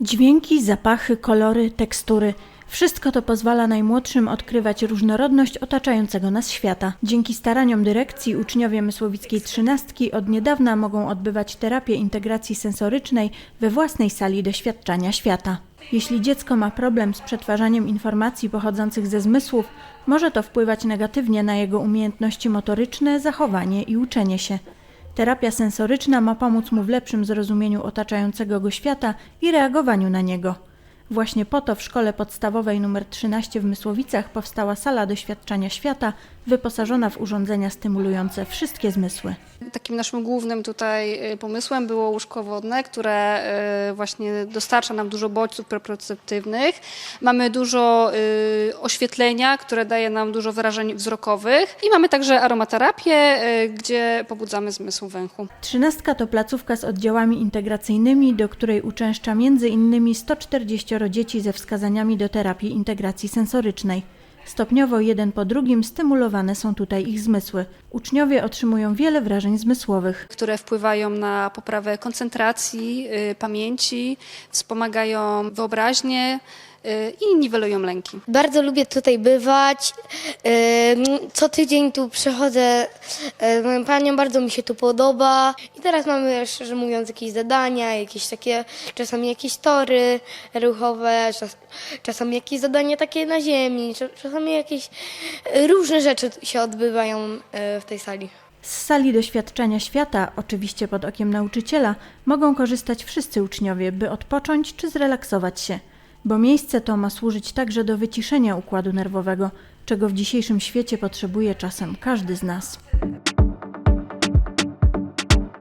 Dźwięki, zapachy, kolory, tekstury. Wszystko to pozwala najmłodszym odkrywać różnorodność otaczającego nas świata. Dzięki staraniom dyrekcji uczniowie Mysłowickiej Trzynastki od niedawna mogą odbywać terapię integracji sensorycznej we własnej sali doświadczania świata. Jeśli dziecko ma problem z przetwarzaniem informacji pochodzących ze zmysłów, może to wpływać negatywnie na jego umiejętności motoryczne, zachowanie i uczenie się. Terapia sensoryczna ma pomóc mu w lepszym zrozumieniu otaczającego go świata i reagowaniu na niego. Właśnie po to w szkole podstawowej nr 13 w Mysłowicach powstała sala doświadczania świata, wyposażona w urządzenia stymulujące wszystkie zmysły. Takim naszym głównym tutaj y, pomysłem było łóżko wodne, które y, właśnie dostarcza nam dużo bodźców preproceptywnych. Mamy dużo y, oświetlenia, które daje nam dużo wyrażeń wzrokowych i mamy także aromaterapię, gdzie pobudzamy zmysł węchu. Trzynastka to placówka z oddziałami integracyjnymi, do której uczęszcza m.in. 140 dzieci ze wskazaniami do terapii integracji sensorycznej. Stopniowo jeden po drugim stymulowane są tutaj ich zmysły. Uczniowie otrzymują wiele wrażeń zmysłowych. które wpływają na poprawę koncentracji, y, pamięci, wspomagają wyobraźnię i niwelują lęki. Bardzo lubię tutaj bywać. Ym, Co tydzień tu przychodzę e, z moją panią, bardzo mi się tu podoba. I teraz mamy, szczerze mówiąc, jakieś zadania, jakieś takie, czasami jakieś tory ruchowe, czas, czasami jakieś zadania takie na ziemi, cza- czasami jakieś różne rzeczy się odbywają w tej sali. Z sali doświadczenia świata, oczywiście pod okiem nauczyciela, mogą korzystać wszyscy uczniowie, by odpocząć czy zrelaksować się, bo miejsce to ma służyć także do wyciszenia układu nerwowego, czego w dzisiejszym świecie potrzebuje czasem każdy z nas.